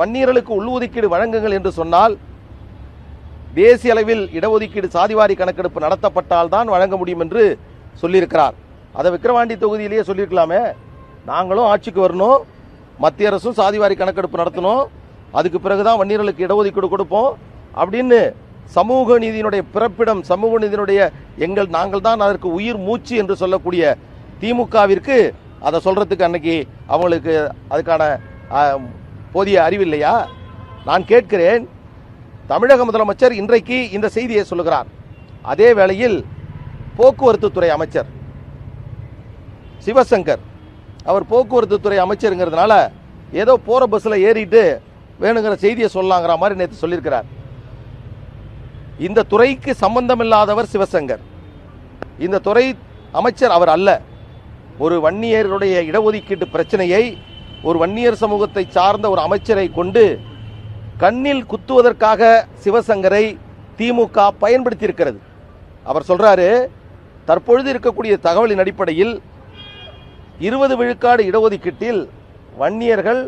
வன்னியர்களுக்கு உள்ஒதுக்கீடு வழங்குங்கள் என்று சொன்னால் தேசிய அளவில் இடஒதுக்கீடு சாதிவாரி கணக்கெடுப்பு நடத்தப்பட்டால் தான் வழங்க முடியும் என்று சொல்லியிருக்கிறார். அதை விக்கிரவாண்டி தொகுதியிலேயே சொல்லியிருக்கலாமே. நாங்களும் ஆட்சிக்கு வரணும் மத்திய அரசும் சாதிவாரி கணக்கெடுப்பு நடத்தணும் அதுக்கு பிறகுதான் வன்னியர்களுக்கு இடஒதுக்கீடு கொடுப்போம் அப்படின்னு சமூக நீதியினுடைய பிறப்பிடம் சமூக நீதியினுடைய எங்கள் நாங்கள் தான் அதற்கு உயிர் மூச்சு என்று சொல்லக்கூடிய திமுகவிற்கு அதை சொல்றதுக்கு அன்னைக்கு அவங்களுக்கு அதுக்கான போதிய அறிவில்லையா நான் கேட்கிறேன் தமிழக முதலமைச்சர் இன்றைக்கு இந்த செய்தியை சொல்லுகிறார். அதே வேளையில் போக்குவரத்து துறை அமைச்சர் சிவசங்கர் அவர் போக்குவரத்து துறை அமைச்சருங்கிறதுனால ஏதோ போகிற பஸ்ஸில் ஏறிட்டு வேணுங்கிற செய்தியை சொல்லலாங்கிற மாதிரி நேற்று சொல்லியிருக்கிறார். இந்த துறைக்கு சம்பந்தம் இல்லாதவர் சிவசங்கர். இந்த துறை அமைச்சர் அவர் அல்ல. ஒரு வன்னியருடைய இடஒதுக்கீட்டு பிரச்சனையை ஒரு வன்னியர் சமூகத்தை சார்ந்த ஒரு அமைச்சரை கொண்டு கண்ணில் குத்துவதற்காக சிவசங்கரை திமுக பயன்படுத்தியிருக்கிறது. அவர் சொல்றாரு தற்பொழுது இருக்கக்கூடிய தகவலின் அடிப்படையில் இருபது விழுக்காடு இடஒதுக்கீட்டில் வன்னியர்கள்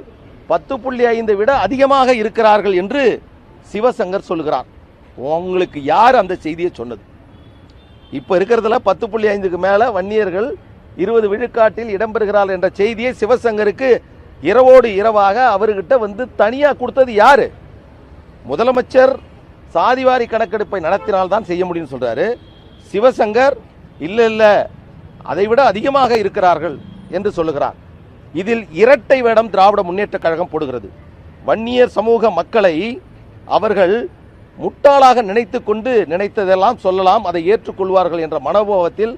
பத்து புள்ளி ஐந்து விட அதிகமாக இருக்கிறார்கள் என்று சிவசங்கர் சொல்லுகிறார். உங்களுக்கு யார் அந்த செய்தியை சொன்னது? இப்போ இருக்கிறதுல பத்து புள்ளி ஐந்துக்கு மேலே வன்னியர்கள் இருபது விழுக்காட்டில் இடம்பெறுகிறார்கள் என்ற செய்தியை சிவசங்கருக்கு இரவோடு இரவாக அவர்கிட்ட வந்து தனியாக கொடுத்தது யார்? முதலமைச்சர் சாதிவாரி கணக்கெடுப்பை நடத்தினால்தான் செய்ய முடியும்னு சொல்கிறாரு சிவசங்கர் இல்லை இல்லை அதை விட அதிகமாக இருக்கிறார்கள் என்று சொல்லுகிறார். இதில் இரட்டை வேடம் திராவிட முன்னேற்ற கழகம் போடுகிறது. வன்னியர் சமூக மக்களை அவர்கள் முட்டாளாக நினைத்து கொண்டு நினைத்ததெல்லாம் சொல்லலாம் அதை ஏற்றுக்கொள்வார்கள் என்ற மனோபாவத்தில்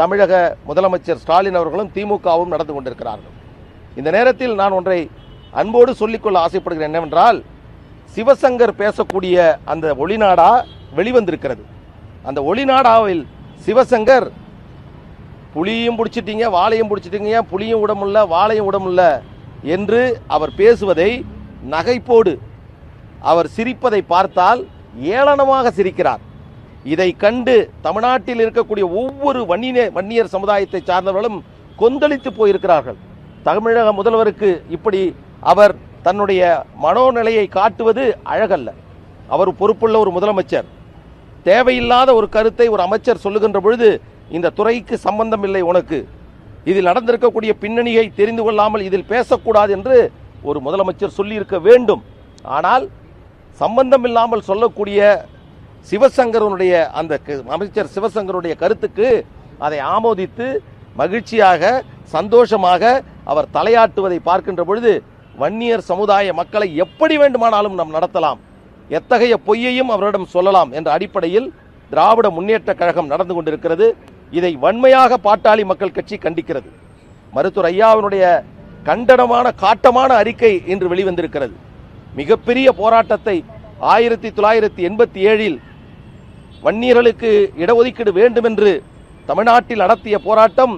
தமிழக முதலமைச்சர் ஸ்டாலின் அவர்களும் திமுகவும் நடந்து கொண்டிருக்கிறார்கள். இந்த நேரத்தில் நான் ஒன்றை அன்போடு சொல்லிக்கொள்ள ஆசைப்படுகிறேன் என்னவென்றால் சிவசங்கர் பேசக்கூடிய அந்த ஒளிநாடா வெளிவந்திருக்கிறது. அந்த ஒளிநாடாவில் சிவசங்கர் புலியும் பிடிச்சிட்டீங்க வாழையும் பிடிச்சிட்டீங்க புலியும் விடமுல்ல வாழையும் விடமுல்ல என்று அவர் பேசுவதை நகைப்போடு அவர் சிரிப்பதை பார்த்தால் ஏளனமாக சிரிக்கிறார். இதை கண்டு தமிழ்நாட்டில் இருக்கக்கூடிய ஒவ்வொரு வன்னிய வன்னியர் சமுதாயத்தை சார்ந்தவர்களும் கொந்தளித்து போயிருக்கிறார்கள். தமிழக முதல்வருக்கு இப்படி அவர் தன்னுடைய மனோநிலையை காட்டுவது அழகல்ல. அவர் பொறுப்புள்ள ஒரு முதலமைச்சர். தேவையில்லாத ஒரு கருத்தை ஒரு அமைச்சர் சொல்லுகின்ற பொழுது இந்த துறைக்கு சம்பந்தம் இல்லை உனக்கு. இதில் நடந்திருக்கக்கூடிய பின்னணியை தெரிந்து கொள்ளாமல் இதில் பேசக்கூடாது என்று ஒரு முதலமைச்சர் சொல்லியிருக்க வேண்டும். ஆனால் சம்பந்தம் இல்லாமல் சொல்லக்கூடிய சிவசங்கரனுடைய அந்த க- அமைச்சர் சிவசங்கருடைய கருத்துக்கு அதை ஆமோதித்து மகிழ்ச்சியாக சந்தோஷமாக அவர் தலையாட்டுவதை பார்க்கின்ற பொழுது வன்னியர் சமுதாய மக்களை எப்படி வேண்டுமானாலும் நாம் நடத்தலாம். எத்தகைய பொய்யையும் அவரிடம் சொல்லலாம் என்ற அடிப்படையில் திராவிட முன்னேற்ற கழகம் நடந்து கொண்டிருக்கிறது. இதை வன்மையாக பாட்டாளி மக்கள் கட்சி கண்டிக்கிறது. மருத்துவர் ஐயாவினுடைய கண்டனமான காட்டமான அறிக்கை இன்று வெளிவந்திருக்கிறது. மிகப்பெரிய போராட்டத்தை ஆயிரத்தி தொள்ளாயிரத்தி எண்பத்தி ஏழில் வன்னியர்களுக்கு இடஒதுக்கீடு வேண்டும் என்று தமிழ்நாட்டில் நடத்திய போராட்டம்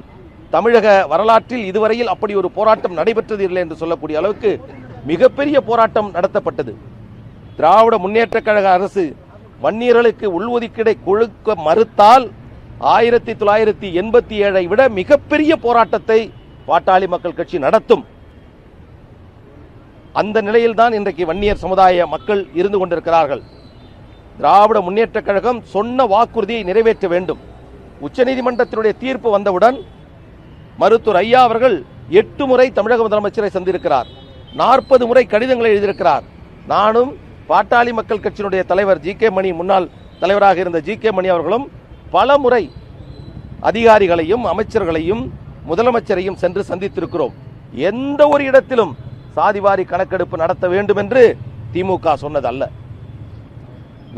தமிழக வரலாற்றில் இதுவரையில் அப்படி ஒரு போராட்டம் நடைபெற்றது இல்லை என்று சொல்லக்கூடிய அளவுக்கு மிகப்பெரிய போராட்டம் நடத்தப்பட்டது. திராவிட முன்னேற்ற கழக அரசு வன்னியர்களுக்கு உள்ஒதுக்கீடை கொழுக்க மறுத்தால் ஆயிரத்தி தொள்ளாயிரத்தி எண்பத்தி ஏழை விட மிகப்பெரிய போராட்டத்தை பாட்டாளி மக்கள் கட்சி நடத்தும். அந்த நிலையில்தான் இன்றைக்கு வன்னியர் சமுதாய மக்கள் இருந்து கொண்டிருக்கிறார்கள். திராவிட முன்னேற்ற கழகம் சொன்ன வாக்குறுதியை நிறைவேற்ற வேண்டும். உச்சநீதிமன்றத்தினுடைய தீர்ப்பு வந்தவுடன் மருத்துவர் ஐயா அவர்கள் எட்டு முறை தமிழக முதலமைச்சரை சந்திருக்கிறார் நாற்பது முறை கடிதங்களை எழுதியிருக்கிறார். நானும் பாட்டாளி மக்கள் கட்சியினுடைய தலைவர் ஜி கே மணி முன்னாள் தலைவராக இருந்த ஜி கே மணி அவர்களும் பல முறை அதிகாரிகளையும் அமைச்சர்களையும் முதலமைச்சரையும் சென்று சந்தித்திருக்கிறோம். எந்த ஒரு இடத்திலும் சாதிவாரி கணக்கெடுப்பு நடத்த வேண்டும் என்று திமுக சொன்னதல்ல.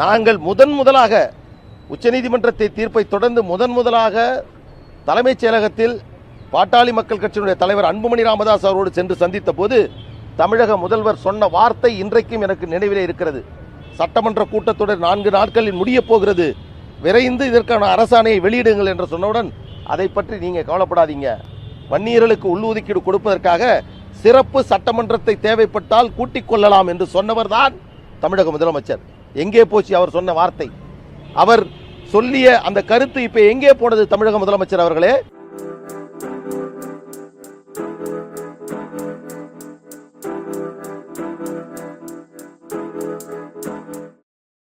நாங்கள் முதன் முதலாக உச்சநீதிமன்றத்தை தீர்ப்பை தொடர்ந்து முதன் முதலாக தலைமைச் செயலகத்தில் பாட்டாளி மக்கள் கட்சியினுடைய தலைவர் அன்புமணி ராமதாஸ் அவரோடு சென்று சந்தித்த போது தமிழக முதல்வர் சொன்ன வார்த்தை இன்றைக்கும் எனக்கு நினைவிலே இருக்கிறது. சட்டமன்ற கூட்டத்தொடர் நான்கு நாட்களில் முடியப் போகிறது. விரைந்து இதற்கான அரசாணையை வெளியிடுங்கள் என்று சொன்னவுடன் அதை பற்றி நீங்கள் கவலைப்படாதீங்க. வன்னியர்களுக்கு உள்ளுதுக்கீடு கொடுப்பதற்காக சிறப்பு சட்டமன்றத்தை தேவைப்பட்டால் கூட்டிக் கொள்ளலாம் என்று சொன்னவர்தான் தமிழக முதலமைச்சர். எங்கே போச்சு அவர் சொன்ன வார்த்தை? அவர் சொல்லிய அந்த கருத்து இப்போ எங்கே போனது தமிழக முதலமைச்சர் அவர்களே?